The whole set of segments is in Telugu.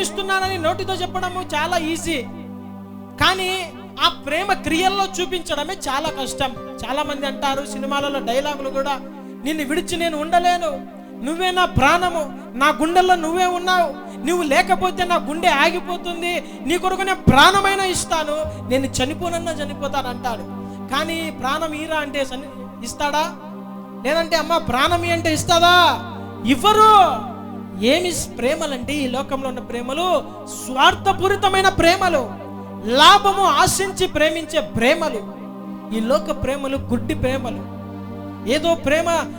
ప్రేమిస్తున్నానని నోటితో చెప్పడము చాలా ఈజీ. కానీ ఆ ప్రేమ క్రియల్లో చూపించడమే చాలా కష్టం. చాలా మంది అంటారు సినిమాలలో డైలాగులు కూడా నిన్ను విడిచి నేను ఉండలేను. నువ్వే నా ప్రాణము. నా గుండెల్లో నువ్వే ఉన్నావు. నువ్వు లేకపోతే నా గుండె ఆగిపోతుంది. నీ కొరకు నేను ప్రాణమైనా ఇస్తాను. నేను చనిపోనన్నా చనిపోతాను అంటాడు కానీ ప్రాణం ఈరా అంటే చని- ఇస్తాడా? లేదంటే అమ్మ ప్రాణం ఈ అంటే ఇస్తాదా? ఇవ్వరు. ఏమి ప్రేమలంటే ఈ లోకంలో ఉన్న ప్రేమలు? స్వార్థపూరితమైన ప్రేమలు. లాభము ఆశించి ప్రేమించే ప్రేమలు. ఈ లోక ప్రేమలు గుడ్డి ప్రేమలు. ఏదో ప్రేమ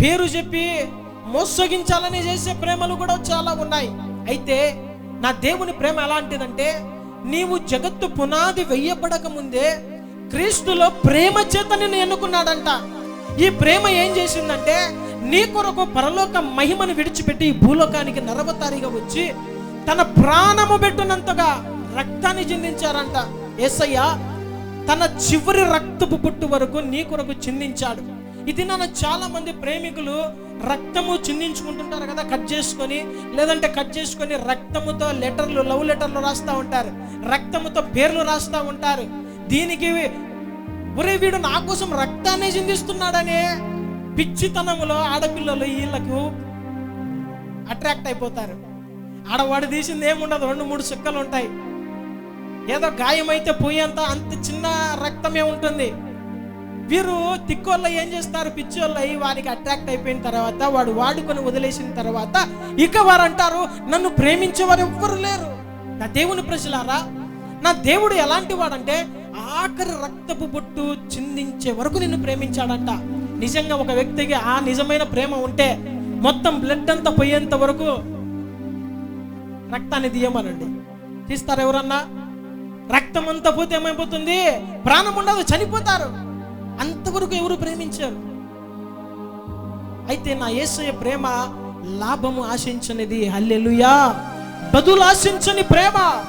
పేరు చెప్పి మోసగించాలని చేసే ప్రేమలు కూడా చాలా ఉన్నాయి. అయితే నా దేవుని ప్రేమ ఎలాంటిదంటే నీవు జగత్తు పునాది వెయ్యబడక ముందే క్రీస్తులో ప్రేమ చేత నిన్ను ఎన్నుకున్నాడంట. ఈ ప్రేమ ఏం చేసిందంటే నీ కొరకు పరలోక మహిమను విడిచిపెట్టి ఈ భూలోకానికి నరవతారిగా వచ్చి తన ప్రాణము పెట్టునంతగా రక్తాన్ని చిందించారంట. ఏసయ్య తన చివరి రక్తపు పుట్టు వరకు నీ కొరకు చిందించాడు. ఇది నన్ను చాలా మంది ప్రేమికులు రక్తము చిందించుకుంటుంటారు కదా కట్ చేసుకొని లేదంటే కట్ చేసుకొని రక్తముతో లెటర్లు లవ్ లెటర్లు రాస్తూ ఉంటారు. రక్తముతో పేర్లు రాస్తూ ఉంటారు. దీనికి ఒరే వీడు నా కోసం రక్తాన్ని చిందిస్తున్నాడనే పిచ్చితనంలో ఆడపిల్లలు వీళ్ళకు అట్రాక్ట్ అయిపోతారు. ఆడవాడు తీసింది ఏముండదు రెండు మూడు చుక్కలు ఉంటాయి. ఏదో గాయమైతే పోయేంత అంత చిన్న రక్తమే ఉంటుంది. వీరు తిక్కోళ్ళ ఏం చేస్తారు? పిచ్చోళ్ళు అయ్యి వారికి అట్రాక్ట్ అయిపోయిన తర్వాత వాడు వాడుకొని వదిలేసిన తర్వాత ఇక వారు అంటారు నన్ను ప్రేమించేవారు ఎవ్వరు లేరు. నా దేవుని ప్రజలారా నా దేవుడు ఎలాంటి వాడంటే ఆఖరి రక్తపు బొట్టు చిందించే వరకు నిన్ను ప్రేమించాడంట. నిజంగా ఒక వ్యక్తికి ఆ నిజమైన ప్రేమ ఉంటే మొత్తం బ్లడ్ అంతా పోయేంత వరకు రక్తాన్ని తీయమనండి. తీస్తారు ఎవరన్నా? రక్తం అంతా పోతే ఏమైపోతుంది? ప్రాణం ఉండదు చనిపోతారు. అంతవరకు ఎవరు ప్రేమించారు. అయితే నా యేసయ్య ప్రేమ లాభము ఆశించనిది. హల్లెలుయా. బదులు ఆశించని ప్రేమ.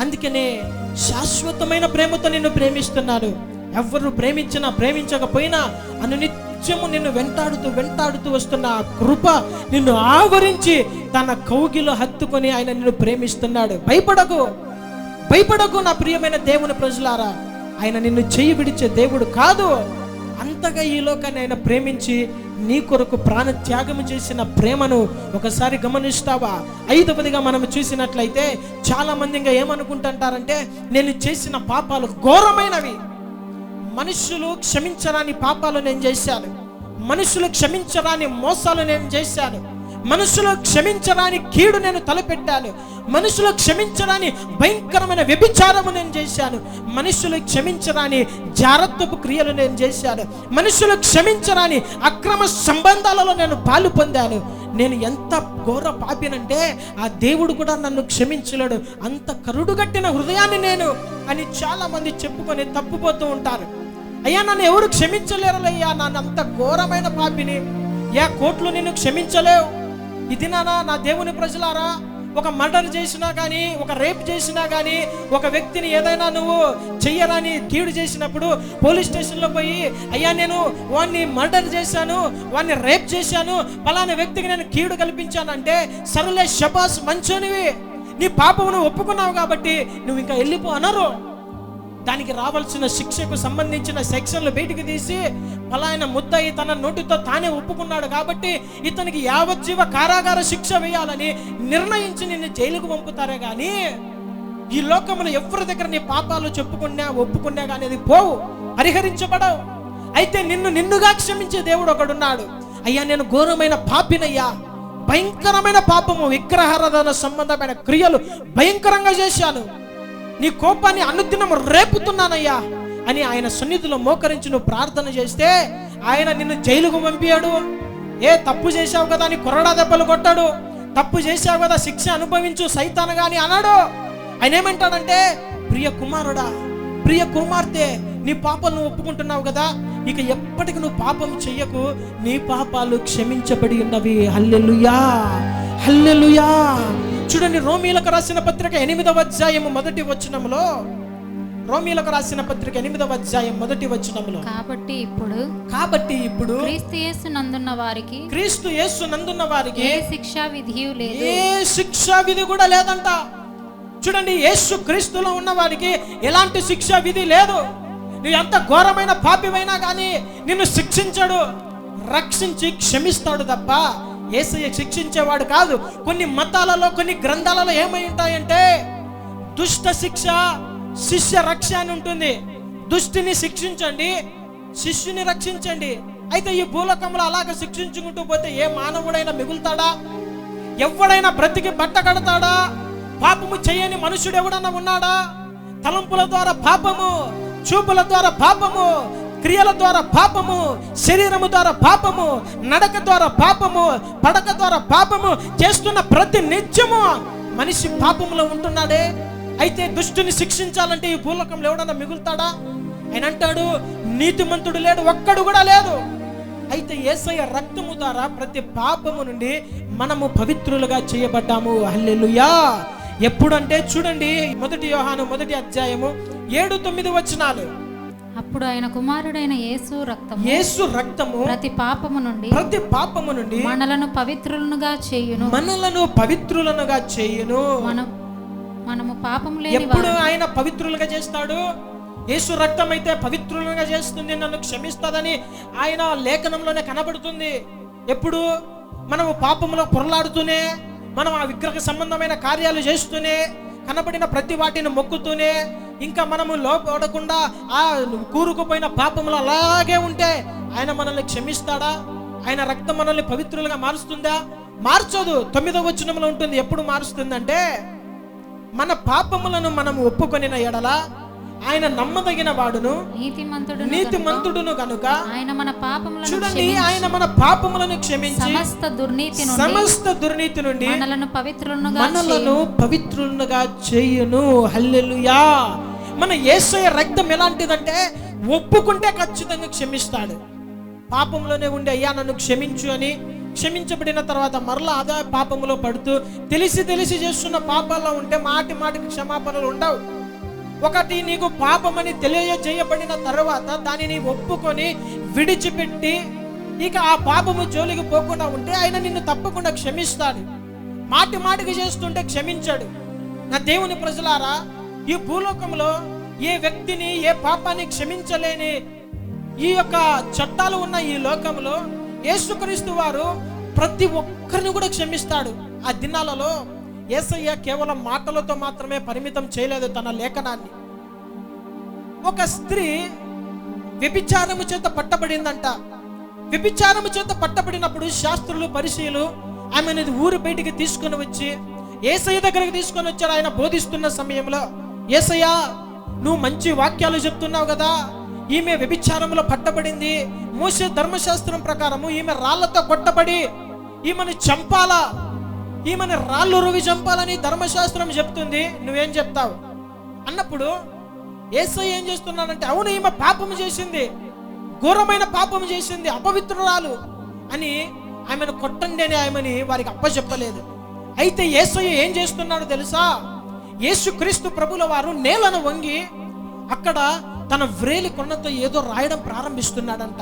అందుకనే శాశ్వతమైన ప్రేమతో నిన్ను ప్రేమిస్తున్నాడు. ఎవరు ప్రేమించినా ప్రేమించకపోయినా అనునిత్యము నిన్ను వెంటాడుతూ వెంటాడుతూ వస్తున్న ఆ కృప నిన్ను ఆవరించి తన కౌగిలో హత్తుకొని ఆయన నిన్ను ప్రేమిస్తున్నాడు. భయపడకు. భయపడకు నా ప్రియమైన దేవుని ప్రజలారా. ఆయన నిన్ను చేయి విడిచే దేవుడు కాదు. అంతగా ఈ లోకాన్ని ఆయన ప్రేమించి నీ కొరకు ప్రాణ త్యాగం చేసిన ప్రేమను ఒకసారి గమనిస్తావా? ఐదవదిగా మనం చూసినట్లయితే చాలా మంది ఇంకా ఏమనుకుంటుంటారంటే నేను చేసిన పాపాలు ఘోరమైనవి. మనుషులు క్షమించరాని పాపాలు నేను చేశాను. మనుషులు క్షమించరాని మోసాలు నేను చేశాను. మనసులో క్షమించరాని కీడు నేను తలపెట్టాను. మనసులో క్షమించరాని భయంకరమైన వ్యభిచారము నేను చేశాను. మనుషులు క్షమించరాని జారత్వపు క్రియలు నేను చేశాను. మనుషులు క్షమించరాని అక్రమ సంబంధాలలో నేను పాలు పొందాను. నేను ఎంత ఘోర పాపినంటే ఆ దేవుడు కూడా నన్ను క్షమించలేడు. అంత కరుడుగట్టిన హృదయాన్ని నేను అని చాలామంది చెప్పుకొని తప్పుపోతూ ఉంటారు. అయ్యా నన్ను ఎవరు క్షమించలేరులయ్యా నన్ను అంత ఘోరమైన పాపిని యా కోట్లు నిన్ను క్షమించలేవు. ఇది నానా నా దేవుని ప్రజలారా ఒక మర్డర్ చేసినా కానీ ఒక రేప్ చేసినా కానీ ఒక వ్యక్తిని ఏదైనా నువ్వు చెయ్యరాని కీడు చేసినప్పుడు పోలీస్ స్టేషన్లో పోయి అయ్యా నేను వాడిని మర్డర్ చేశాను వాడిని రేప్ చేశాను పలానా వ్యక్తికి నేను కీడు కల్పించానంటే సరులే షబాస్ మంచోనివి. నీ పాపమును ఒప్పుకున్నావు కాబట్టి నువ్వు ఇంకా వెళ్ళిపో అనరు. దానికి రావాల్సిన శిక్షకు సంబంధించిన సెక్షన్లు బయటికి తీసి పలాయన ముద్దయి తన నోటితో తానే ఒప్పుకున్నాడు కాబట్టి ఇతనికి యావజ్జీవ కారాగార శిక్ష వేయాలని నిర్ణయించి నిన్ను జైలుకు పంపుతారే కానీ ఈ లోకంలో ఎవరి దగ్గర నీ పాపాలు చెప్పుకున్నా ఒప్పుకున్నా కానీ అది పోవు పరిహరించబడవు. అయితే నిన్ను నిన్నుగా క్షమించే దేవుడు ఒకడున్నాడు. అయ్యా నేను ఘోరమైన పాపినయ్యా. భయంకరమైన పాపము విగ్రహారాధన సంబంధమైన క్రియలు భయంకరంగా చేశాను. నీ కోపాన్ని అనుదినం రేపుతున్నానయ్యా అని ఆయన సున్నిధిలో మోకరించి నువ్వు ప్రార్థన చేస్తే ఆయన నిన్ను జైలుకు పంపించాడు ఏ తప్పు చేశావు కదా అని కొరడా దెబ్బలు కొట్టాడు. తప్పు చేశావు కదా శిక్ష అనుభవించు సైతాను గాని అన్నాడు ఆయన ఏమంటాడంటే ప్రియ కుమారుడా ప్రియ కుమార్తె నీ పాపం నువ్వు ఒప్పుకుంటున్నావు కదా. ఇక ఎప్పటికి నువ్వు పాపం చెయ్యకు. నీ పాపాలు క్షమించబడి ఉన్నవి. Hallelujah hallelujah. చూడండి రోమీలకు రాసిన పత్రిక ఎనిమిదవ అధ్యాయము మొదటి వచనంలో రోమిలకు రాసిన పత్రిక ఎనిమిదవ అధ్యాయం మొదటి వచనంలో కాబట్టి ఇప్పుడు కాబట్టి ఇప్పుడు క్రీస్తు యేసు నందున్న వారికి క్రీస్తు యేసు నందున్న వారికి ఏ శిక్షా విధియు లేదు. ఏ శిక్షా విధి కూడా లేదంట. చూడండి యేసు క్రీస్తులో ఉన్న వారికి ఎలాంటి శిక్షా విధి లేదు. నువ్వు ఎంత ఘోరమైన పాపివైనా కానీ నిన్ను శిక్షించడు రక్షించి క్షమిస్తాడు తప్ప ఏసయ్య శిక్షించేవాడు కాదు. కొన్ని మతాలలో కొన్ని గ్రంథాలలో ఏమై ఉంటాయంటే దుష్ట శిక్ష శిష్య రక్ష అని ఉంటుంది. దుష్టిని శిక్షించండి శిష్యుని రక్షించండి. అయితే ఈ భూలోకంలో అలాగ శిక్షించుకుంటూ పోతే ఏ మానవుడైనా మిగులుతాడా? ఎవడైనా బ్రతికి బట్ట కడతాడా? పాపము చేయని మనుషుడు ఎవడన్నా ఉన్నాడా? తలంపుల ద్వారా పాపము చూపుల ద్వారా పాపము క్రియల ద్వారా పాపము శరీరము ద్వారా పాపము నడక ద్వారా పాపము పడక ద్వారా పాపము చేస్తున్న ప్రతి నిత్యము మనిషి పాపములో ఉంటున్నాడే. అయితే దుష్టుని శిక్షించాలంటే ఈ భూలోకంలో ఎవడన్నా మిగులుతాడా? ఆయన అంటాడు నీతిమంతుడు లేడు ఒక్కడు కూడా లేదు. అయితే యేసయ్య రక్తము ద్వారా ప్రతి పాపము నుండి మనము పవిత్రులుగా చేయబడ్డాము. హల్లెలుయా. ఎప్పుడంటే చూడండి మొదటి యోహాను మొదటి అధ్యాయము ఏడు తొమ్మిది వచనాలు. అప్పుడు ఆయన కుమారుడైన యేసు రక్తము యేసు రక్తము ప్రతి పాపము నుండి ప్రతి పాపము నుండి మనలను పవిత్రులనుగా చేయును. మనలను పవిత్రులనుగా చేయును. మనం మనము పాపం లేని ఎప్పుడు ఆయన పవిత్రులుగా చేస్తాడు? యేసు రక్తం అయితే పవిత్రులుగా చేస్తుంది నన్ను క్షమిస్తుందని ఆయన లేఖనంలోనే కనబడుతుంది. ఎప్పుడు? మనము పాపంలో పొరలాడుతూనే మనం ఆ విగ్రహ సంబంధమైన కార్యాలు చేస్తూనే కనబడిన ప్రతి వాటిని మొక్కుతూనే ఇంకా మనము లోపడకుండా ఆ కూరుకుపోయిన పాపములు అలాగే ఉంటే ఆయన మనల్ని క్షమిస్తాడా? ఆయన రక్తం మనల్ని పవిత్రులుగా మారుస్తుందా? మార్చదు. తొమ్మిదవ వచనంలో ఉంటుంది. ఎప్పుడు మారుస్తుందంటే మన పాపములను మనం ఒప్పుకొనిన ఎడల ఆయన నమ్మదగిన వాడును నీతిమంతుడు నీతిమంతుడును గనుక. ఆయన మన పాపములను చూడండి ఆయన మన పాపములను క్షమించి సమస్త దుర్నీతి నుండి సమస్త దుర్నీతి నుండి మనలను పవిత్రులనుగా మనలను పవిత్రులుగా చేయును. హల్లెలూయా. మన యేసయ్య రక్తం ఎలాంటిదంటే ఒప్పుకుంటే ఖచ్చితంగా క్షమిస్తాడు. పాపంలోనే ఉండి అయ్యా నన్ను క్షమించు అని క్షమించబడిన తర్వాత మరలా అదే పాపంలో పడుతూ తెలిసి తెలిసి చేస్తున్న పాపాల్లో ఉంటే మాటి మాటికి క్షమాపణలు ఉండవు. ఒకటి నీకు పాపమని తెలియజేయబడిన తర్వాత దానిని ఒప్పుకొని విడిచిపెట్టి ఇక ఆ పాపము జోలికి పోకుండా ఉంటే ఆయన నిన్ను తప్పకుండా క్షమిస్తాడు. మాటి మాటికి చేస్తుంటే క్షమించాడు. నా దేవుని ప్రజలారా ఈ భూలోకంలో ఏ వ్యక్తిని ఏ పాపాన్ని క్షమించలేని ఈ యొక్క చట్టాలు ఉన్న ఈ లోకంలో యేసుక్రీస్తు వారు ప్రతి ఒక్కరిని కూడా క్షమిస్తాడు. ఆ దినాలలో యేసయ్య కేవలం మాటలతో మాత్రమే పరిమితం చేయలేదు తన లేఖనాన్ని. ఒక స్త్రీ వ్యభిచారము చేత పట్టబడిందంట. వ్యభిచారము చేత పట్టబడినప్పుడు శాస్త్రులు పరిశీలు ఆమెను ఊరు బయటికి తీసుకొని వచ్చి ఏసయ్య దగ్గరికి తీసుకొని వచ్చారు ఆయన బోధిస్తున్న సమయంలో ఏసయ్య నువ్వు మంచి వాక్యాలు చెప్తున్నావు కదా. ఈమె వ్యభిచారంలో పట్టబడింది. మోసే ధర్మశాస్త్రం ప్రకారము ఈమె రాళ్ళతో కొట్టబడి ఈమెను చంపాలా? ఈమెను రాళ్ళు రువి చంపాలని ధర్మశాస్త్రం చెప్తుంది. నువ్వేం చెప్తావు? అన్నప్పుడు ఏసై ఏం చేస్తున్నాడంటే అవును ఈమె పాపము చేసింది. ఘోరమైన పాపము చేసింది. అపవిత్రురాలు అని ఆమెను కొట్టండి అని ఆమెని వారికి అప్పచెప్పలేదు. అయితే ఏసయ్య ఏం చేస్తున్నాడు తెలుసా? యేసుక్రీస్తు ప్రభుల వారు నేలను వంగి అక్కడ తన వ్రేలి కొన్నతో ఏదో రాయడం ప్రారంభిస్తున్నాడంట.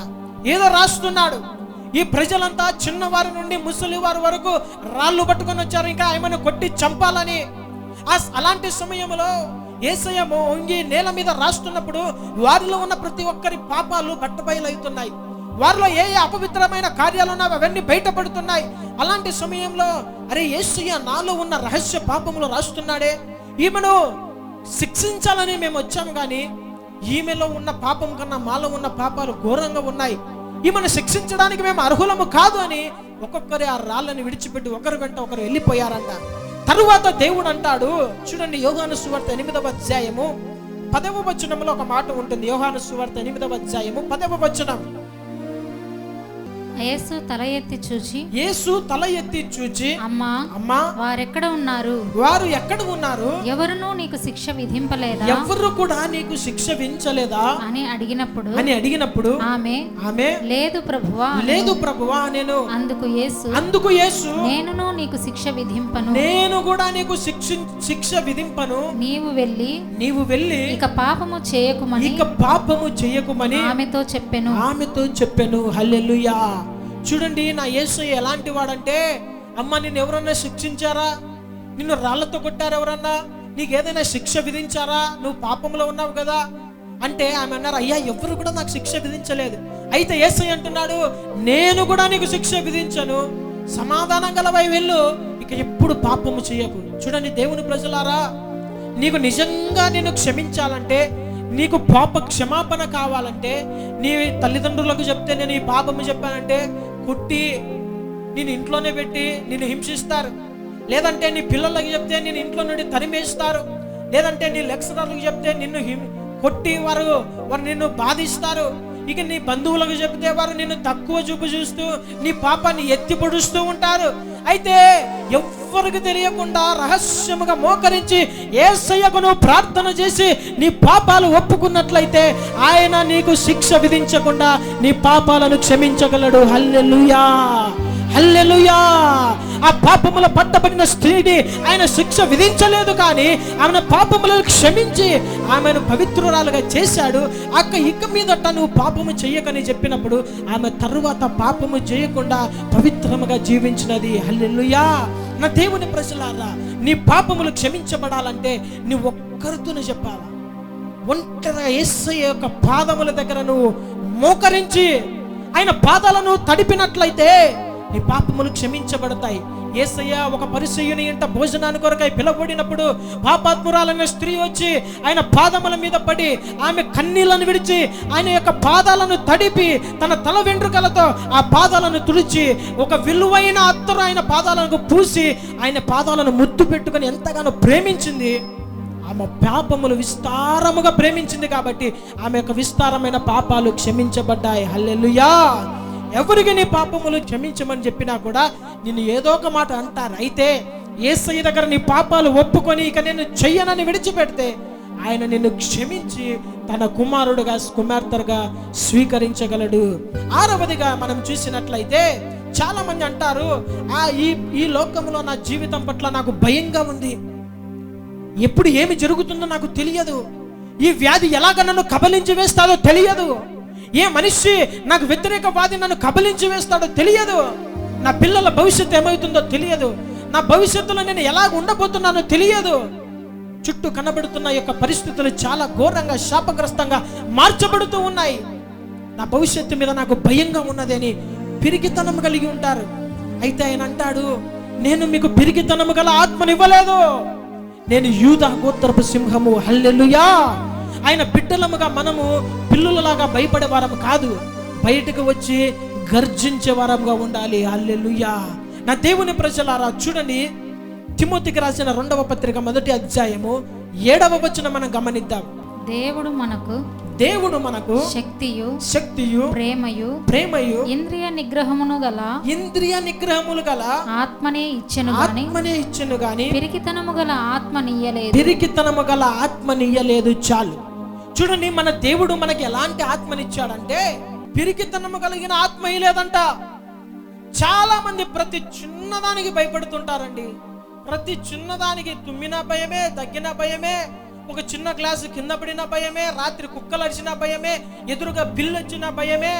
ఏదో రాస్తున్నాడు. ఈ ప్రజలంతా చిన్నవారి నుండి ముసలి వారి వరకు రాళ్ళు పట్టుకొని వచ్చారు. ఇంకా ఆమెను కొట్టి చంపాలని. అలాంటి సమయంలో ఏసయ వంగి నేల మీద రాస్తున్నప్పుడు వారిలో ఉన్న ప్రతి ఒక్కరి పాపాలు బట్టబయలవుతున్నాయి. వారిలో ఏ ఏ అపవిత్రమైన కార్యాలు ఉన్నాయో అవన్నీ బయటపడుతున్నాయి. అలాంటి సమయంలో అరే ఏసయ్య నాలో ఉన్న రహస్య పాపములు రాస్తున్నాడే. ఈమెను శిక్షించాలని మేము వచ్చాము కానీ ఈమెలో ఉన్న పాపం కన్నా మాలో ఉన్న పాపాలు ఘోరంగా ఉన్నాయి. ఈమెను శిక్షించడానికి మేము అర్హులము కాదు అని ఒక్కొక్కరి ఆ రాళ్ళని విడిచిపెట్టి ఒకరి వెంట ఒకరు వెళ్ళిపోయారంట. తరువాత దేవుడు అంటాడు చూడండి యోగాను సువార్త ఎనిమిదవ అధ్యాయము పదవ వచనంలో ఒక మాట ఉంటుంది. యోహాను సువార్త ఎనిమిదవ అధ్యాయము పదవ వచనం. యేసు తల ఎత్తి చూచి యేసు తల ఎత్తి చూచి అమ్మా అమ్మా వారెక్కడ ఉన్నారు? వారు ఎక్కడ ఉన్నారు? ఎవరునూ నీకు శిక్ష విధింపలేదా? ఎవరు కూడా నీకు శిక్ష వించలేదా అని అడిగినప్పుడు అని అడిగినప్పుడు ఆమె ఆమె లేదు ప్రభువా లేదు ప్రభువా నేను అందుకు యేసు అందుకు యేసు నేనును నీకు శిక్ష విధింపను. నేను కూడా నీకు శిక్ష శిక్ష విధింపను. నీవు వెళ్ళి నీవు వెళ్ళి ఇక పాపము చేయకుమని ఇక పాపము చెయ్యకుమని ఆమెతో చెప్పెను. ఆమెతో చెప్పాను. హల్లెలూయా. చూడండి నా యేసు ఎలాంటి వాడంటే అమ్మ నిన్ను ఎవరన్నా శిక్షించారా? నిన్ను రాళ్ళతో కొట్టారు ఎవరన్నా? నీకు ఏదైనా శిక్ష విధించారా? నువ్వు పాపంలో ఉన్నావు కదా? అంటే ఆమె అన్నారు అయ్యా ఎవరు కూడా నాకు శిక్ష విధించలేదు. అయితే ఏసై అంటున్నాడు నేను కూడా నీకు శిక్ష విధించను. సమాధానం గలవై వెళ్ళు. ఇక ఎప్పుడు పాపము చేయకు. చూడండి దేవుని ప్రజలారా నీకు నిజంగా నేను క్షమించాలంటే నీకు పాప క్షమాపణ కావాలంటే నీ తల్లిదండ్రులకు చెప్తే నేను ఈ పాపము చెప్పానంటే కుట్టి నేను ఇంట్లోనే పెట్టి నిన్ను హింసిస్తారు. లేదంటే నీ పిల్లలకి చెప్తే నేను ఇంట్లో నుండి తరిమేస్తారు. లేదంటే నీ లెక్చరర్లకు చెప్తే నిన్ను హిం కొట్టి వారు వారు నిన్ను బాధిస్తారు. ఇక నీ బంధువులకు చెబితే వారు నిన్ను తక్కువ చూపు చూస్తూ నీ పాపాన్ని ఎత్తి పొడుస్తూ ఉంటారు. అయితే ఎవ్వరికి తెలియకుండా రహస్యముగా మోకరించి ఏసయ్యకు నువ్వు ప్రార్థన చేసి నీ పాపాలు ఒప్పుకున్నట్లయితే ఆయన నీకు శిక్ష విధించకుండా నీ పాపాలను క్షమించగలడు. హల్లెలూయా. హల్లెలుయా. ఆ పాపముల పట్టబడిన స్త్రీని ఆయన శిక్ష విధించలేదు కానీ ఆమెను పాపములను క్షమించి ఆమెను పవిత్రురాలుగా చేశాడు. అక్క ఇక మీదట నువ్వు పాపము చేయకని చెప్పినప్పుడు ఆమె తరువాత పాపము చేయకుండా పవిత్రముగా జీవించినది. హల్లెలుయా. నా దేవుని ప్రజలారా నీ పాపములు క్షమించబడాలంటే నీ ఒక్కరితోనే చెప్పాలా? ఒంటరిగా యేసయ్య యొక్క పాదముల దగ్గర నువ్వు మోకరించి ఆయన పాదాలను తడిపినట్లయితే నీ పాపములు క్షమించబడతాయి. యేసయ్య ఒక పరిసయ్యుని ఇంట భోజనాన్ని కొరకై పిలవబడినప్పుడు పాపాత్మురాలైన స్త్రీ వచ్చి ఆయన పాదముల మీద పడి ఆమె కన్నీళ్ళను విడిచి ఆయన యొక్క పాదాలను తడిపి తన తల వెంట్రుకలతో ఆ పాదాలను తుడిచి ఒక విలువైన అత్తరు ఆయన పాదాలను పూసి ఆయన పాదాలను ముద్దు పెట్టుకొని ఎంతగానో ప్రేమించింది. ఆమె పాపములు విస్తారముగా ప్రేమించింది కాబట్టి ఆమె యొక్క విస్తారమైన పాపాలు క్షమించబడ్డాయి. హల్లెలుయా! ఎవరికి నీ పాపములు క్షమించమని చెప్పినా కూడా నిన్ను ఏదో ఒక మాట అంటారు. అయితే ఏసయ్య దగ్గర నీ పాపాలు ఒప్పుకొని ఇక నేను చెయ్యనని విడిచిపెడితే ఆయన నిన్ను క్షమించి తన కుమారుడుగా కుమార్తెగా స్వీకరించగలడు. ఆరవదిగా మనం చూసినట్లయితే చాలా మంది అంటారు ఆ ఈ ఈ లోకంలో నా జీవితం పట్ల నాకు భయంగా ఉంది. ఎప్పుడు ఏమి జరుగుతుందో నాకు తెలియదు. ఈ వ్యాధి ఎలాగ నన్ను కబలించి వేస్తాదో తెలియదు. ఏ మనిషి నాకు వ్యతిరేకవాది నన్ను కబలించి వేస్తాడో తెలియదు. నా పిల్లల భవిష్యత్తు ఏమవుతుందో తెలియదు. నా భవిష్యత్తులో నేను ఎలాగ ఉండబోతున్నానో తెలియదు. చుట్టూ కనబడుతున్న యొక్క పరిస్థితులు చాలా ఘోరంగా శాపగ్రస్తంగా మార్చబడుతూ ఉన్నాయి. నా భవిష్యత్తు మీద నాకు భయంగా ఉన్నదని పిరిగితనం కలిగి ఉంటారు. అయితే ఆయన అంటాడు నేను మీకు పిరిగితనము గల ఆత్మనివ్వలేదు నేను యూదా గోత్రపు సింహము. హల్లెలుయా. ఆయన బిడ్డలముగా మనము పిల్లులలాగా భయపడే వారం కాదు. బయటకు వచ్చి గర్జించే వారంగా ఉండాలి. హల్లెలూయా. నా దేవుని ప్రజలారా చూడండి. తిమోతికి రాసిన రెండవ పత్రిక మొదటి అధ్యాయము ఏడవ వచనం మనం గమనిద్దాం. దేవుడు మనకు దేవుడు మనకు శక్తియు శక్తియు ప్రేమయు ప్రేమయు ఇంద్రియ నిగ్రహమును గల ఇంద్రియ నిగ్రహములు గల ఆత్మనే ఇచ్చెను గాని ఆత్మనే ఇచ్చెను గాని పిరికితనము గల ఆత్మ నీయలేదు పిరికితనము గల ఆత్మనియ్యలేదు చాలు. చూడండి మన దేవుడు మనకి ఎలాంటి ఆత్మనిచ్చాడంటే పిరికితనము కలిగిన ఆత్మ లేదంట. చాలా మంది ప్రతి చిన్నదానికి భయపడుతుంటారండి. ప్రతి చిన్నదానికి తుమ్మిన భయమే తగ్గిన భయమే ఒక చిన్న గ్లాసు కింద పడిన భయమే రాత్రి కుక్కలు అరిచిన భయమే ఎదురుగా బిల్లు వచ్చిన భయమే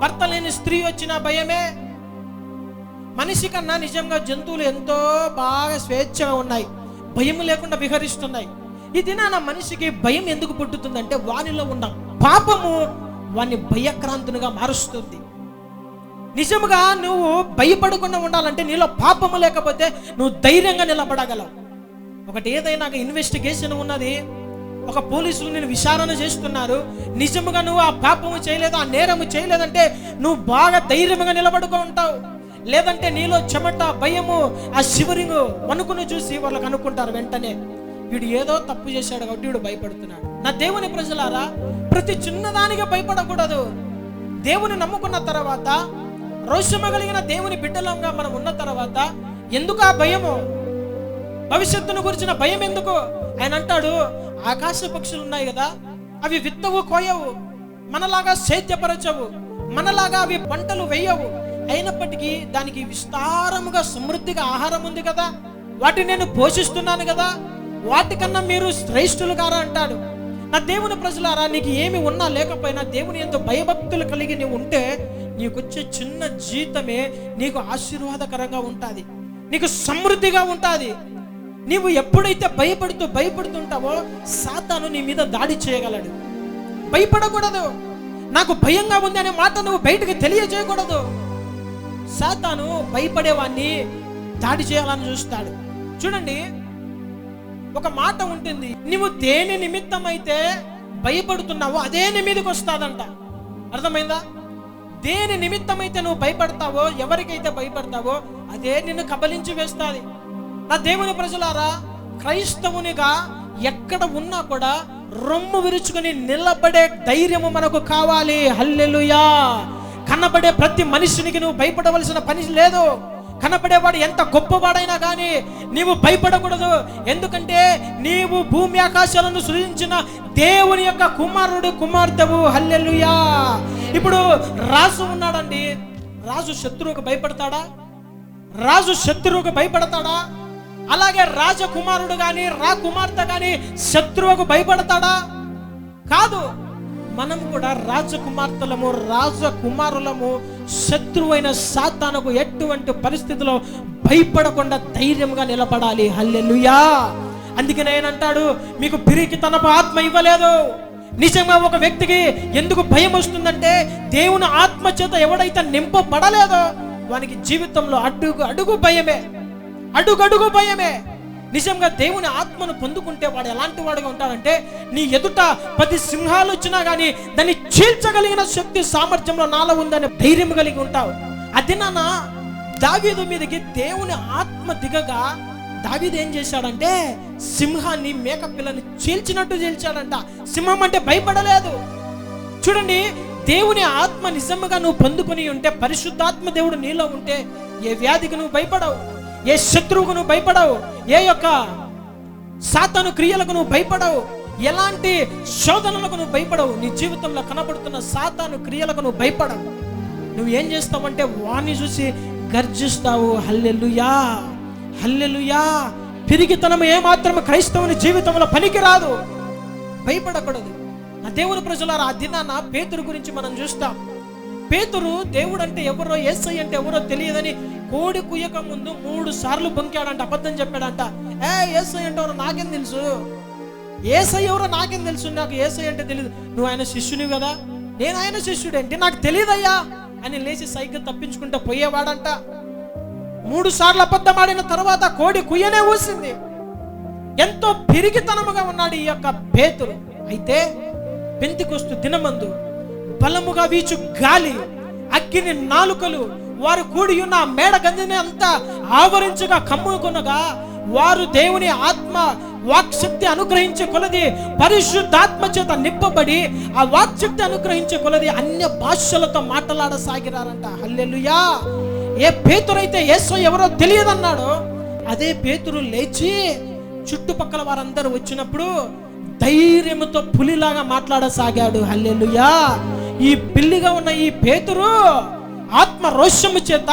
భర్త లేని స్త్రీ వచ్చిన భయమే. మనిషి కన్నా నిజంగా జంతువులు ఎంతో బాగా స్వేచ్ఛగా ఉన్నాయి. భయం లేకుండా విహరిస్తున్నాయి. ఈ దినాన మనిషికి భయం ఎందుకు పుట్టుతుందంటే వానిలో ఉన్న పాపము వాని భయక్రాంతునిగా మారుస్తుంది. నిజముగా నువ్వు భయపడకుండా ఉండాలంటే నీలో పాపము లేకపోతే నువ్వు ధైర్యంగా నిలబడగలవు. ఒకటి ఏదైనా ఇన్వెస్టిగేషన్ ఉన్నది ఒక పోలీసులు నేను విచారణ చేస్తున్నారు నిజముగా నువ్వు ఆ పాపము చేయలేదు ఆ నేరము చేయలేదంటే నువ్వు బాగా ధైర్యంగా నిలబడుకో ఉంటావు. లేదంటే నీలో చెమట భయము ఆ శివరింగు వణుకును చూసి వాళ్ళకు అనుకుంటారు వెంటనే. వీడు ఏదో తప్పు చేశాడు కాబట్టి వీడు భయపడుతున్నాడు. నా దేవుని ప్రజలారా ప్రతి చిన్నదానికి భయపడకూడదు. దేవుని నమ్ముకున్న తర్వాత రోషమ కలిగిన దేవుని బిడ్డలంగా మనం ఉన్న తర్వాత ఎందుకు ఆ భయము? భవిష్యత్తును గురించిన భయం ఎందుకు? ఆయన అంటాడు ఆకాశ పక్షులు ఉన్నాయి కదా అవి విత్తవు కోయవు మనలాగా సేద్యపరచవు మనలాగా అవి పంటలు వేయవు. అయినప్పటికీ దానికి విస్తారముగా సమృద్ధిగా ఆహారం ఉంది కదా వాటిని నేను పోషిస్తున్నాను కదా వాటికన్నా మీరు శ్రేష్ఠులు కారా అంటాడు. నా దేవుని ప్రజలారా నీకు ఏమి ఉన్నా లేకపోయినా దేవుని ఎంతో భయభక్తులు కలిగి నీవు ఉంటే నీకొచ్చే చిన్న జీతమే నీకు ఆశీర్వాదకరంగా ఉంటుంది. నీకు సమృద్ధిగా ఉంటుంది. నీవు ఎప్పుడైతే భయపడుతూ భయపడుతుంటావో సాతాను నీ మీద దాడి చేయగలడు. భయపడకూడదు. నాకు భయంగా ఉంది అనే మాట నువ్వు బయటకు తెలియజేయకూడదు. సాతాను భయపడేవాడిని దాడి చేయాలని చూస్తాడు. చూడండి ఒక మాట ఉంటుంది నువ్వు దేని నిమిత్తం అయితే భయపడుతున్నావో అదే నీ మీదకి వస్తాదంట. అర్థమైందా? దేని నిమిత్తం అయితే నువ్వు భయపడతావో ఎవరికైతే భయపడతావో అదే నిన్ను కబలించి వేస్తాది. నా దేవుని ప్రజలారా క్రైస్తవునిగా ఎక్కడ ఉన్నా కూడా రొమ్ము విరుచుకుని నిలబడే ధైర్యము మనకు కావాలి. హల్లెలుయా! కనబడే ప్రతి మనిషినికి నువ్వు భయపడవలసిన పని లేదు. కనపడేవాడు ఎంత గొప్పవాడైనా కానీ నీవు భయపడకూడదు. ఎందుకంటే నీవు భూమి ఆకాశాలను సృజించిన దేవుని యొక్క కుమారుడు కుమార్తెవు. హల్లెలుయా. ఇప్పుడు రాజు ఉన్నాడండి. రాజు శత్రువుకు భయపడతాడా? రాజు శత్రువుకు భయపడతాడా? అలాగే రాజకుమారుడు కానీ రా కుమార్తె కానీ శత్రువుకు భయపడతాడా? కాదు. మనం కూడా రాజకుమార్తెలము రాజకుమారులము శత్రువైన సాతానకు ఎటువంటి పరిస్థితిలో భయపడకుండా ధైర్యంగా నిలబడాలి. హల్లెలుయా. అందుకే నేను అంటాడు మీకు పిరికితనపు ఆత్మ ఇవ్వలేదు. నిజంగా ఒక వ్యక్తికి ఎందుకు భయం వస్తుందంటే దేవుని ఆత్మ చేత ఎవడైతే నింపబడలేదో వానికి జీవితంలో అడుగు అడుగు భయమే. అడుగడుగు భయమే. నిజంగా దేవుని ఆత్మను పొందుకుంటే వాడు ఎలాంటి వాడుగా ఉంటాడంటే నీ ఎదుట పది సింహాలు వచ్చినా కానీ దాన్ని చీల్చగలిగిన శక్తి సామర్థ్యంలో నాలో ఉందనే ధైర్యం కలిగి ఉంటావు. అది నాన్న దావీదు మీదకి దేవుని ఆత్మ దిగగా దావీదు ఏం చేశాడంటే సింహాన్ని మేక పిల్లని చీల్చినట్టు చీల్చాడంట. సింహం అంటే భయపడలేదు. చూడండి దేవుని ఆత్మ నిజంగా నువ్వు పొందుకుని ఉంటే పరిశుద్ధాత్మ దేవుడు నీలో ఉంటే ఏ వ్యాధికి నువ్వు భయపడవు. ఏ శత్రువుకు నువ్వు భయపడవు ఏ యొక్క సాతను క్రియలకు నువ్వు భయపడవు ఎలాంటి శోధనలకు నువ్వు భయపడవు. నీ జీవితంలో కనబడుతున్న సాతాను క్రియలకు నువ్వు భయపడవు. నువ్వు ఏం చేస్తావంటే వాణ్ణి చూసి గర్జిస్తావు హల్లెలుయా హల్లెలుయా. పిరిగితనం ఏమాత్రం క్రైస్తవుని జీవితంలో పనికిరాదు. భయపడకూడదు. నా దేవుని ప్రజలారా ఆ దినాన పేతురు గురించి మనం చూస్తాం. పేతురు దేవుడు అంటే ఎవరో ఎస్ఐ అంటే ఎవరో తెలియదని కోడి కుయ్యక ముందు మూడు సార్లు బొంకాడంట అబద్ధం చెప్పాడంట. ఏ ఏసై అంటే ఎవరో నాకేం తెలుసు? ఏసై ఎవరో నాకేం తెలుసు? నాకు ఏసై అంటే తెలియదు నువ్వు ఆయన శిష్యుని కదా? నేను ఆయన శిష్యుడేంటి నాకు తెలియదయ్యా అని లేచి సైకిల్ తప్పించుకుంటూ పోయేవాడంట. మూడు సార్లు అబద్ధం ఆడిన తర్వాత కోడి కుయ్యనే ఊసింది. ఎంతో పిరిగితనముగా ఉన్నాడు ఈ యొక్క పేతురు. అయితే పెంతికొస్తు దినమందు బలముగా వీచు గాలి అగ్గిని నాలుకలు వారు కూడి ఉన్న మేడ గంజని అంతా ఆవరించగా కమ్ముకొనగా వారు దేవుని ఆత్మ వాక్శక్తి అనుగ్రహించే కొలది పరిశుద్ధాత్మ చేత నింపబడి ఆ వాక్శక్తి అనుగ్రహించే కొలది అన్య భాషలతో మాట్లాడసాగిరారంట హల్లెలుయా! ఏ పేతురైతే ఏసో ఎవరో తెలియదన్నాడో అదే పేతురు లేచి చుట్టుపక్కల వారందరూ వచ్చినప్పుడు ధైర్యముతో పులిలాగా మాట్లాడసాగాడు. హల్లెలుయా! ఈ పిల్లిగా ఉన్న ఈ పేతురు ఆత్మ రోషము చేత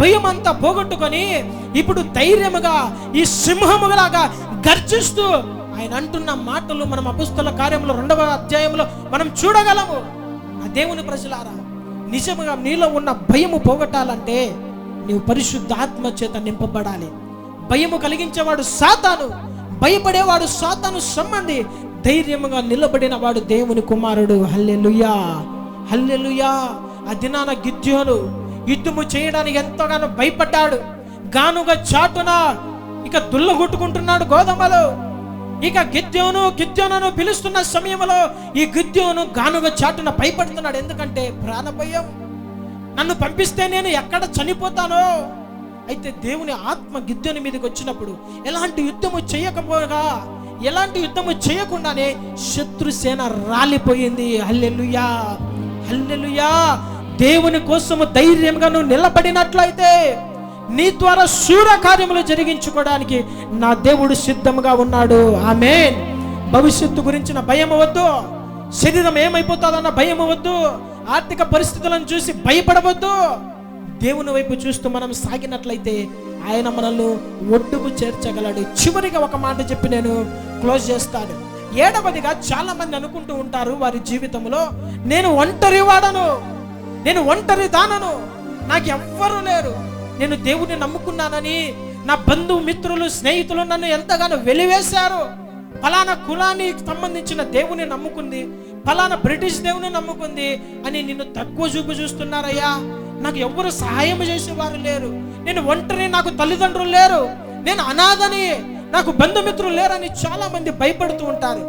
భయం అంతా పోగొట్టుకొని ఇప్పుడు ధైర్యముగా ఈ సింహములాగా గర్జిస్తూ ఆయన అంటున్న మాటలు మనం అపుస్తల కార్యంలో రెండవ అధ్యాయంలో మనం చూడగలము. ఆ దేవుని ప్రజలారా నిజముగా నీలో ఉన్న భయము పోగొట్టాలంటే నీవు పరిశుద్ధ ఆత్మ చేత నింపబడాలి. భయము కలిగించేవాడు సాతాను భయపడేవాడు సాతాను సంబంధి ధైర్యముగా నిలబడిన వాడు దేవుని కుమారుడు. హల్లెలుయా. హల్లెలుయా. ఆ దినాన గిద్యోను యుద్ధము చేయడానికి ఎంతగానో భయపడ్డాడు. గానుగా చాటున ఇక దుల్లగొట్టుకుంటున్నాడు గోధుమలు. ఇక గిద్యోను గిద్యోనను పిలుస్తున్న సమయంలో ఈ గిద్యోను గానుగా చాటున భయపడుతున్నాడు. ఎందుకంటే ప్రాణభయం. నన్ను పంపిస్తే నేను ఎక్కడ చనిపోతానో. అయితే దేవుని ఆత్మ గిద్యోని మీదకి వచ్చినప్పుడు ఎలాంటి యుద్ధము చేయకపోగా ఎలాంటి యుద్ధము చేయకుండానే శత్రుసేన రాలిపోయింది. Hallelujah hallelujah. దేవుని కోసము ధైర్యంగా నువ్వు నిలబడినట్లయితే నీ ద్వారా శూర కార్యములు జరిగించుకోవడానికి నా దేవుడు సిద్ధంగా ఉన్నాడు. ఆమె భవిష్యత్తు గురించిన భయం వద్దు. శరీరం ఏమైపోతుందన్న భయం వద్దు. ఆర్థిక పరిస్థితులను చూసి భయపడవద్దు. దేవుని వైపు చూస్తూ మనం సాగినట్లయితే ఆయన మనల్ని ఒడ్డుకు చేర్చగలడు. చివరిగా ఒక మాట చెప్పి నేను క్లోజ్ చేస్తాను. ఏడవదిగా చాలా మంది అనుకుంటూ ఉంటారు వారి జీవితంలో నేను ఒంటరి వాడను. నేను ఒంటరి దానను. నాకు ఎవ్వరూ లేరు. నేను దేవుని నమ్ముకున్నానని నా బంధువు మిత్రులు స్నేహితులు నన్ను ఎంతగానో వెలివేశారు. ఫలానా కులానికి సంబంధించిన దేవుని నమ్ముకుంది. ఫలానా బ్రిటిష్ దేవుని నమ్ముకుంది. అని నిన్ను తక్కువ చూపు చూస్తున్నారయ్యా. నాకు ఎవ్వరు సహాయం చేసేవారు లేరు. నేను ఒంటరి నాకు తల్లిదండ్రులు లేరు. నేను అనాథని నాకు బంధుమిత్రులు లేరని చాలా మంది భయపడుతూ ఉంటారు.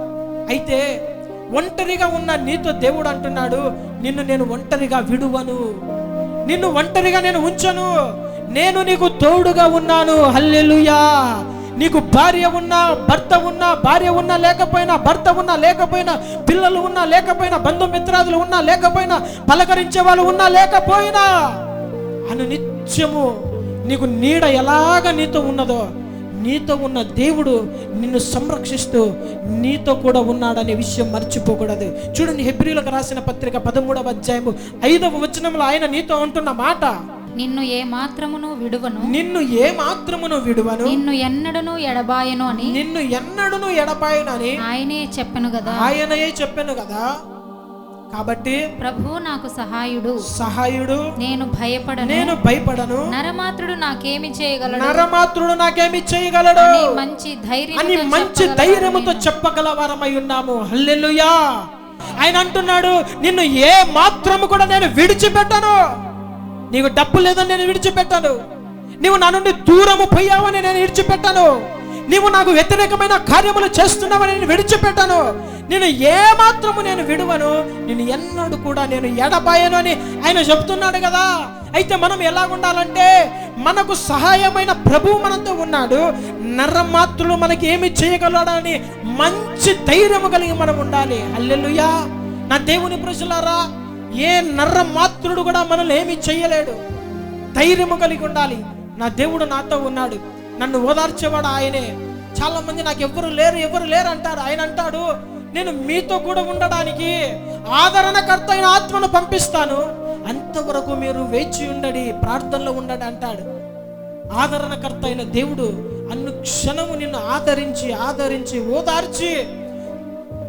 అయితే ఒంటరిగా ఉన్న నీతో దేవుడు అంటున్నాడు నిన్ను నేను ఒంటరిగా విడువను. నిన్ను ఒంటరిగా నేను ఉంచను. నేను నీకు తోడుగా ఉన్నాను. హల్లెలుయా. నీకు భార్య ఉన్నా భర్త ఉన్నా భార్య ఉన్నా లేకపోయినా భర్త ఉన్నా లేకపోయినా పిల్లలు ఉన్నా లేకపోయినా బంధుమిత్రాదులు ఉన్నా లేకపోయినా పలకరించే వాళ్ళు ఉన్నా లేకపోయినా అను నిత్యము నీకు నీడ ఎలాగ నీతో ఉన్నదో నీతో ఉన్న దేవుడు నిన్ను సంరక్షిస్తూ నీతో కూడా ఉన్నాడనే విషయం మర్చిపోకూడదు. చూడండి హెబ్రిలకు రాసిన పత్రిక పదమూడవ అధ్యాయము ఐదవ వచనంలో ఆయన నీతో ఉంటున్న మాట. నిన్ను ఏ మాత్రమును విడువను? నిన్ను ఏ మాత్రమును విడువను? నిన్ను ఎన్నడను ఎడబాయను అని? నిన్ను ఎన్నడును ఎడపాయనని ఆయనే చెప్పెను కదా. ఆయనయే చెప్పాను కదా. కాబట్టి ప్రభు నాకు సహాయుడు. సహాయుడు. నేను భయపడను. నేను భయపడను. నరమాత్రుడు నాకేమి చేయగలడు? నరమాత్రుడు నాకేమి చేయగలడు? అని మంచి ధైర్యం అని మంచి ధైర్యముతో చెప్పగల వారమై ఉన్నాము. హల్లెలూయా. ఆయన అంటున్నాడు నిన్ను ఏ మాత్రము కూడా నేను విడిచిపెట్టను. నీకు డబ్బు లేదని నేను విడిచిపెట్టాను. నీవు నా నుండి దూరము పోయావని నేను విడిచిపెట్టాను. నీవు నాకు వ్యతిరేకమైన కార్యములు చేస్తున్నావని నేను విడిచిపెట్టాను. నేను ఏ మాత్రము నేను విడువను నేను ఎన్నడూ కూడా నేను ఎడబాయను అని ఆయన చెప్తున్నాడు కదా. అయితే మనం ఎలా ఉండాలంటే మనకు సహాయమైన ప్రభువు మనతో ఉన్నాడు. నరమాత్రులు మనకి ఏమి చేయగలడని మంచి ధైర్యము కలిగి మనం ఉండాలి. అల్లెలుయా నా దేవుని ప్రజలారా ఏ నర్ర మాత్రుడు కూడా మనల్ని ఏమి చేయలేడు ధైర్యము కలిగి ఉండాలి. నా దేవుడు నాతో ఉన్నాడు. నన్ను ఓదార్చేవాడు ఆయనే. చాలా మంది నాకు ఎవ్వరు లేరు ఎవరు లేరు అంటారు. ఆయన అంటాడు నేను మీతో కూడా ఉండడానికి ఆదరణకర్త అయిన ఆత్మను పంపిస్తాను. అంతవరకు మీరు వేచి ఉండడి ప్రార్థనలో ఉండడి అంటాడు. ఆదరణకర్త అయిన దేవుడు అన్ను క్షణము నిన్ను ఆదరించి ఆదరించి ఓదార్చి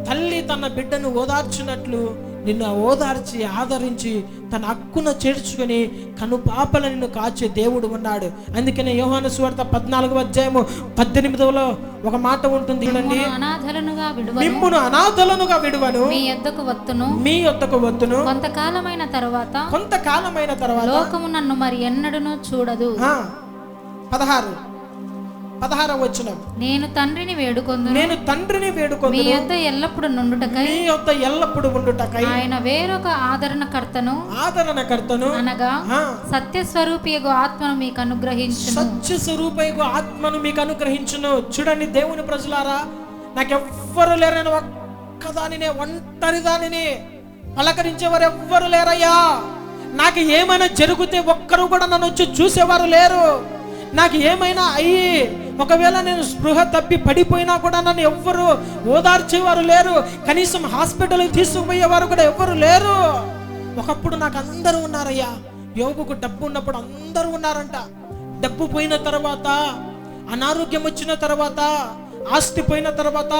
తల్లి తన బిడ్డను ఓదార్చినట్లు నిన్ను ఓదార్చి ఆదరించి తన హక్కున చేర్చుకొని కనుపాపల నిన్ను కాచే దేవుడు ఉన్నాడు. అందుకనే యోహాను సువార్త పద్నాలుగో అధ్యాయము పద్దెనిమిదవలో ఒక మాట ఉంటుంది చూడండి. అనాథలనుగా విడువను. మిమ్మును అనాథలనుగా విడువను. మీ యొద్దకు వత్తును. మీ యొద్దకు వద్దును కొంతకాలమైన తరువాత కొంతకాలమైన తర్వాత లోకము నన్ను మరి ఎన్నడను చూడదు. పదహారు. పదహారవ వచ్చిన నేను తండ్రిని వేడుకొందును. నేను తండ్రిని మీ వేడుకొని యొద్ద ఎల్లప్పుడు నుండుటకై మీ యొద్ద ఎల్లప్పుడు ఉండుటకై ఆయన వేరొక ఆదరణకర్తను ఆదరణకర్తను అనగా ఆ, సత్యస్వరూపియగు ఆత్మను మీకు అనుగ్రహించును సత్య స్వరూపైకు ఆత్మను మీకు అనుగ్రహించును చూడండి దేవుని ప్రజలారా నాకెవ్వరు లేరని ఒక్కదానినే ఒంటరి దానిని పలకరించేవారు ఎవ్వరు లేరయ్యా. నాకు ఏమైనా జరిగితే ఒక్కరు కూడా నన్ను వచ్చి చూసేవారు లేరు. నాకు ఏమైనా అయ్యి ఒకవేళ నేను స్పృహ తప్పి పడిపోయినా కూడా నన్ను ఎవ్వరు ఓదార్చేవారు లేరు. కనీసం హాస్పిటల్కి తీసుకుపోయేవారు కూడా ఎవ్వరు లేరు. ఒకప్పుడు నాకు అందరూ ఉన్నారయ్యా. యోగుకు డబ్బు ఉన్నప్పుడు అందరూ ఉన్నారంట. డబ్బు పోయిన తర్వాత అనారోగ్యం వచ్చిన తర్వాత ఆస్తి పోయిన తర్వాత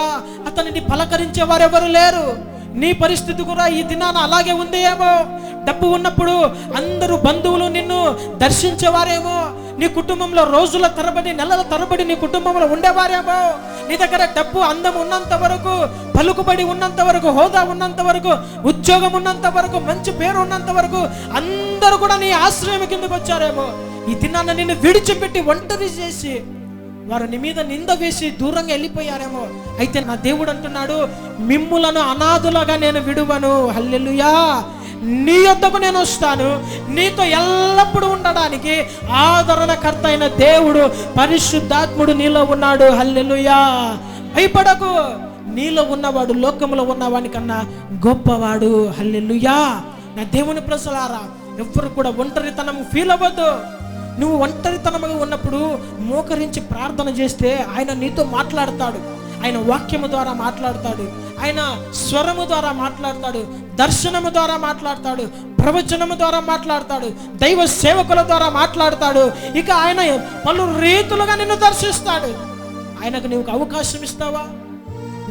అతనిని పలకరించే వారు ఎవరు లేరు. నీ పరిస్థితి కూడా ఈ దినాన అలాగే ఉంది ఏమో డబ్బు ఉన్నప్పుడు అందరూ బంధువులు నిన్ను దర్శించేవారేమో. నీ కుటుంబంలో రోజుల తరబడి నెలల తరబడి నీ కుటుంబంలో ఉండేవారేమో నీ దగ్గర డబ్బు అందం ఉన్నంత వరకు పలుకుబడి ఉన్నంత వరకు హోదా ఉన్నంత వరకు ఉద్యోగం ఉన్నంత వరకు మంచి పేరు ఉన్నంత వరకు అందరూ కూడా నీ ఆశ్రయం కిందకు వచ్చారేమో. ఈ దినాన్న నిన్ను విడిచిపెట్టి ఒంటరి చేసి వారు నీ మీద నింద వేసి దూరంగా వెళ్ళిపోయారేమో. అయితే నా దేవుడు అంటున్నాడు మిమ్ములను అనాథులుగా నేను విడువను. హల్లెలుయా. నీ యొద్దకు నేను వస్తాను. నీతో ఎల్లప్పుడూ ఉండడానికి ఆదరణకర్త అయిన దేవుడు పరిశుద్ధాత్ముడు నీలో ఉన్నాడు. హల్లెలుయా. భయపడకు. నీలో ఉన్నవాడు లోకంలో ఉన్నవాని కన్నా గొప్పవాడు. హల్లెలుయా. నా దేవుని ప్రసలారా ఎవ్వరు కూడా ఒంటరితనం ఫీల్ అవ్వద్దు. నువ్వు ఒంటరితనముగా ఉన్నప్పుడు మోకరించి ప్రార్థన చేస్తే ఆయన నీతో మాట్లాడతాడు. ఆయన వాక్యము ద్వారా మాట్లాడతాడు. ఆయన స్వరము ద్వారా మాట్లాడతాడు దర్శనము ద్వారా మాట్లాడతాడు ప్రవచనము ద్వారా మాట్లాడతాడు దైవ సేవకుల ద్వారా మాట్లాడతాడు. ఇక ఆయన పలు రీతులుగా నిన్ను దర్శిస్తాడు. ఆయనకు నీకు అవకాశం ఇస్తావా?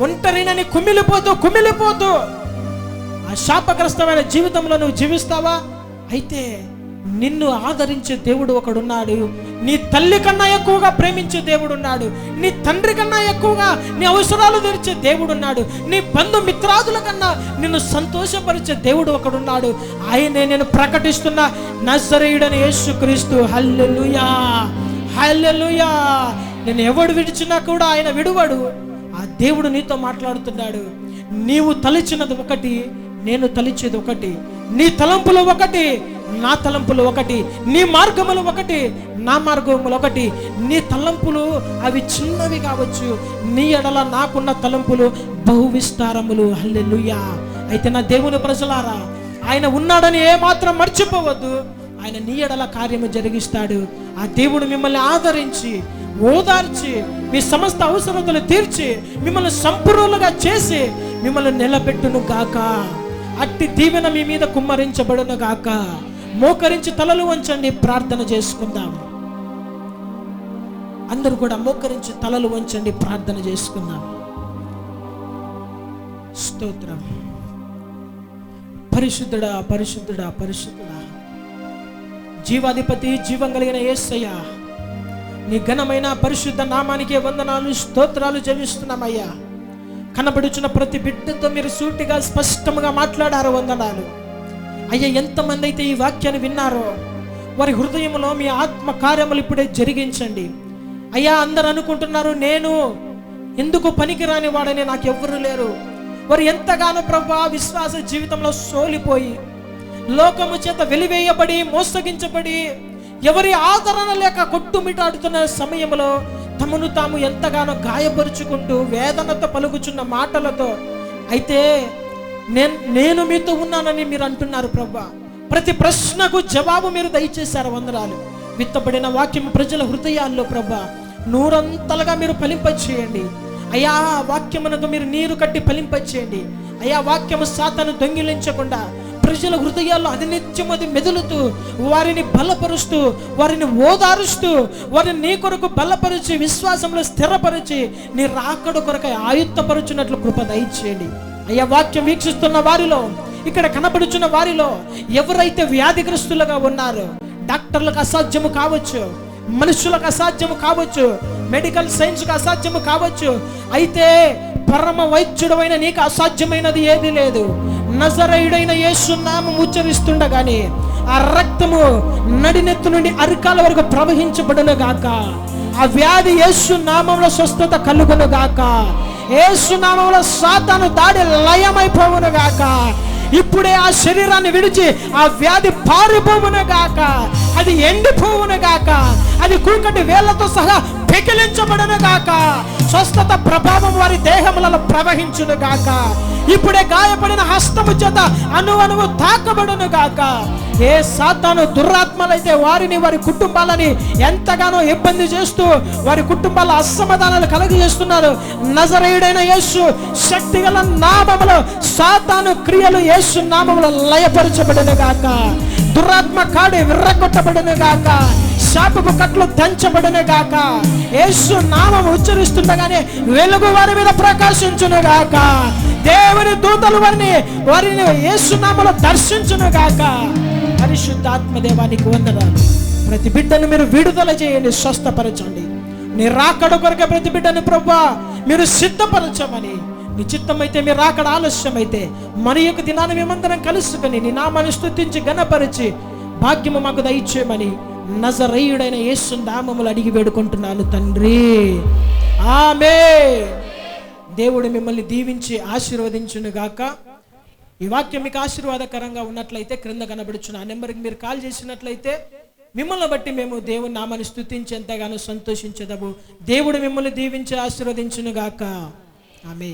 ఒంటరినని కుమిలిపోతూ కుమిలిపోతూ ఆ శాపగ్రస్తమైన జీవితంలో నువ్వు జీవిస్తావా? అయితే నిన్ను ఆదరించే దేవుడు ఒకడున్నాడు. నీ తల్లి కన్నా ఎక్కువగా ప్రేమించే దేవుడు ఉన్నాడు నీ తండ్రి కన్నా ఎక్కువగా నీ అవసరాలు తీర్చే దేవుడు ఉన్నాడు నీ బంధు మిత్రాదుల కన్నా నిన్ను సంతోషపరిచే దేవుడు ఒకడున్నాడు. ఆయనే నేను ప్రకటిస్తున్న నజరేయుడని యేసుక్రీస్తు. హల్లెలుయా! హల్లెలుయా! నేను ఎవడు విడిచినా కూడా ఆయన విడువడు. ఆ దేవుడు నీతో మాట్లాడుతున్నాడు. నీవు తలిచినది ఒకటి నేను తలిచేది ఒకటి. నీ తలంపులు ఒకటి నా తలంపులు ఒకటి నీ మార్గములు ఒకటి నా మార్గములు ఒకటి. నీ తలంపులు అవి చిన్నవి కావచ్చు. నీ ఎడల నాకున్న తలంపులు బహు విస్తారములు అయితే నా దేవుని ప్రజలారా ఆయన ఉన్నాడని ఏమాత్రం మర్చిపోవద్దు. ఆయన నీ ఎడల కార్యము జరిగిస్తాడు. ఆ దేవుడు మిమ్మల్ని ఆదరించి ఓదార్చి మీ సమస్త అవసరతలు తీర్చి మిమ్మల్ని సంపూర్ణులుగా చేసి మిమ్మల్ని నిలబెట్టును గాక. అట్టి దీవెన మీ మీద కుమ్మరించబడును గాక. మోకరించి తలలు వంచండి ప్రార్థన చేసుకుందాం. అందరూ కూడా మోకరించి తలలు వంచండి ప్రార్థన చేసుకుందాం. స్తోత్రం. పరిశుద్ధుడా పరిశుద్ధుడా పరిశుద్ధుడా. జీవాధిపతి జీవం కలిగిన యేసయ్య నీ ఘనమైన పరిశుద్ధ నామానికే వందనాలు స్తోత్రాలు జపిస్తున్నామయ్యా కనబడుచున్న ప్రతి బిడ్డతో మీరు సూటిగా స్పష్టంగా మాట్లాడారు వందనాలు. అయ్యా ఎంతమంది అయితే ఈ వాక్యాన్ని విన్నారో వారి హృదయంలో మీ ఆత్మ కార్యములు ఇప్పుడే జరిగించండి. అయ్యా అందరు అనుకుంటున్నారు నేను ఎందుకు పనికిరాని వాడని నాకు ఎవ్వరూ లేరు. వారు ఎంతగానో ప్రభా విశ్వాస జీవితంలో సోలిపోయి లోకము చేత వెలివేయబడి మోసగించబడి ఎవరి ఆదరణ లేక కొట్టుమిటాడుతున్న సమయంలో తమను తాము ఎంతగానో గాయపరుచుకుంటూ వేదనతో పలుకుచున్న మాటలతో అయితే నేను నేను మీతో ఉన్నానని మీరు అంటున్నారు ప్రభా. ప్రతి ప్రశ్నకు జవాబు మీరు దయచేశారు వందరాలు విత్తబడిన వాక్యం ప్రజల హృదయాల్లో ప్రభా నూరంతలుగా మీరు ఫలింపచేయండి. అయ్యా వాక్యమునకు మీరు నీరు కట్టి ఫలింపచేయండి. అయ్యా వాక్యము సాతను దొంగిలించకుండా ప్రజల హృదయాల్లో అధినిత్యం అది మెదులుతూ వారిని బలపరుస్తూ వారిని ఓదారుస్తూ వారిని నీ కొరకు బలపరిచి విశ్వాసంలో స్థిరపరిచి నీ రాకడ కొరకై ఆయుత్తపరుచున్నట్లు కృప దయచేయండి. అయ్యా వాక్యం వీక్షిస్తున్న వారిలో ఇక్కడ కనబడుచున్న వారిలో ఎవరైతే వ్యాధిగ్రస్తులుగా ఉన్నారో డాక్టర్లకు అసాధ్యము కావచ్చు మనుషులకు అసాధ్యము కావచ్చు మెడికల్ సైన్స్కి అసాధ్యము కావచ్చు అయితే పరమ వైద్యుడమైన నీకు అసాధ్యమైనది ఏది లేదు. నజరైడైన యేసు నామం ఉచ్చరిస్తుండగానే ఆ రక్తము నడినెత్తు నుండి అరికాల వరకు ప్రవహించబడును గాక. ఆ వ్యాధి యేసు నామంలో స్వస్థత కలుగును గాక. ఏసునామంలో సాతాను దాడి లయమైపోవును గాక. ఇప్పుడే ఆ శరీరాన్ని విడిచి ఆ వ్యాధి పారిపోవును గాక. అది ఎండిపోవును గాక. అది కూకటి వేళ్ళతో సహా పెకిలించబడును గాక. స్వస్థత ప్రభావం వారి దేహములలో ప్రవహించును గాక. ఇప్పుడే గాయపడిన హస్తము చేత అణు తాకబడును గాక. ఏ సాతాను దురాత్మలైతే వారిని వారి కుటుంబాలని ఎంతగానో ఇబ్బంది చేస్తూ వారి కుటుంబాల అసమాధానాలు కలుగజేస్తున్నారు. నజరేయుడైన యేసు శక్తిగల నామములో సాతాను క్రియలు యేసు నామములో లయపరచబడిన గాక. దురాత్మ కాడి విర్రగొట్టబడిన గాక. శాపపు కట్లు దంచబడును గాక. యేసు నామం ఉచ్చరిస్తుండగానే వెలుగు వారి మీద ప్రకాశించును గాక. దేవుని దూతలు వారిని వారిని యేసు దర్శించును గాక. పరిశుద్ధాత్మ దేవానికి వందనాలు. ప్రతి బిడ్డను మీరు విడుదల చేయండి స్వస్థపరచండి. నీ రాకడ కొరకే ప్రతి బిడ్డను ప్రభా మీరు సిద్ధపరచమని. నీ చిత్తమైతే మీరు రాకడ ఆలస్యమైతే మరి యొక్క దినాన్ని మేమందరం కలుసుకొని నీ నామాన్ని స్థుతించి గణపరిచి భాగ్యము మాకు దయచేయమని నజరయుడైన యేసు నామములు అడిగి వేడుకుంటున్నాను తండ్రి. ఆమె దేవుడు మిమ్మల్ని దీవించి ఆశీర్వదించును గాక. ఈ వాక్యం మీకు ఆశీర్వాదకరంగా ఉన్నట్లయితే క్రింద కనబడుచున్న ఆ నెంబర్కి మీరు కాల్ చేసినట్లయితే మిమ్మల్ని బట్టి మేము దేవుని నామని స్థుతించేంతగానో సంతోషించదము. దేవుడు మిమ్మల్ని దీవించి ఆశీర్వదించును గాక. ఆమె